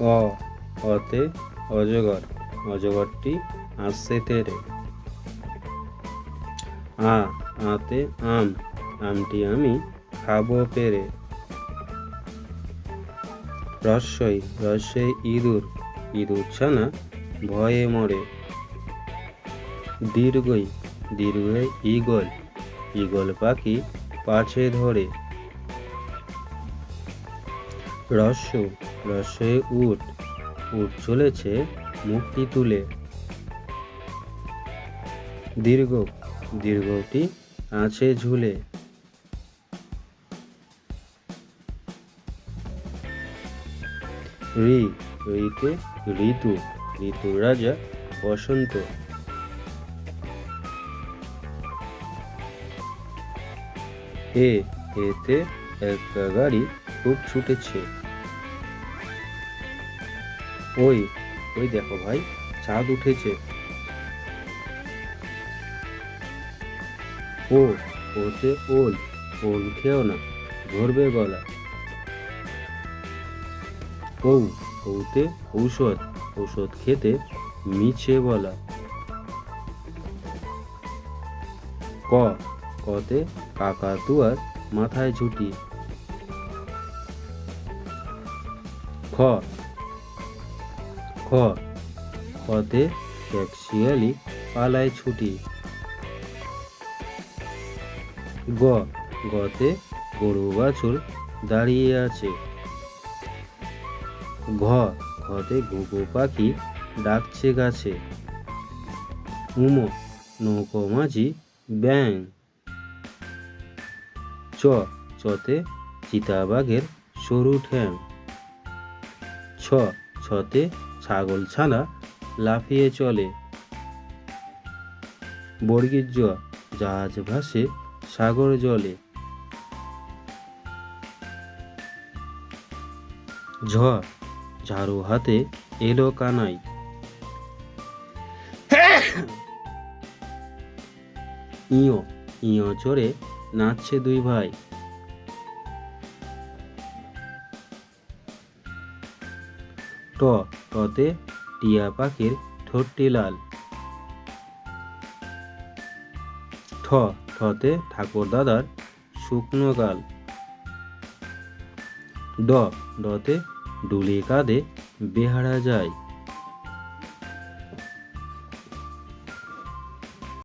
অ, অতে অজগর, অজগরটি আসছে তেরে। আ, আতে আম, আমটি আমি খাব পেরে রস্যই রস্যই ইঁদুর ইঁদুর ছানা ভয়ে মরে। দীর্ঘই দীর্ঘই ঈগল ঈগল পাখি পাছে ধরে। রস্য রস্যে উট উঠ চলেছে মুখটি তুলে। দীর্ঘ, দীর্ঘটি আছে ঝুলে। ঋ ঋতে ঋতু ঋতু রাজা বসন্ত। এ, এতে একটা গাড়ি খুব ছুটেছে। ওই ওই দেখো ভাই, চাঁদ উঠেছে। ও, ওতে ওল ওল খেও না, ধরবে গলা। ঔ ওতে ঔষধ ঔষধ খেতে মিছে বলা। ক, কতে কাকাতুয়ার মাথায় ঝুটি। খ খতে ট্যাক্সিয়ালি পালায় ছুটি। গ, গতে গরু বাছুর দাঁড়িয়ে আছে। ঘ, ঘতে ঘুঘু পাখি ডাকছে গাছে। উম, নৌকো মাঝি ব্যাং চ, চতে চিতাবাঘের সরু ঠ্যাং। ছ, ছতে ছাগল ছানা লাফিয়ে চলে। বর্গীর জ জাহাজ ভাসে সাগর জলে। ঝ ঝাড়ু হাতে এলো কানাই। ইয় ইয় চড়ে নাচছে দুই ভাই। ট, টতে টিয়া পাখির ঠোঁটটি লাল। ঠ, ঠতে ঠাকুর দাদার শুকনো গাল। ড, ডতে ডুলি কাঁধে বেহারা যায়।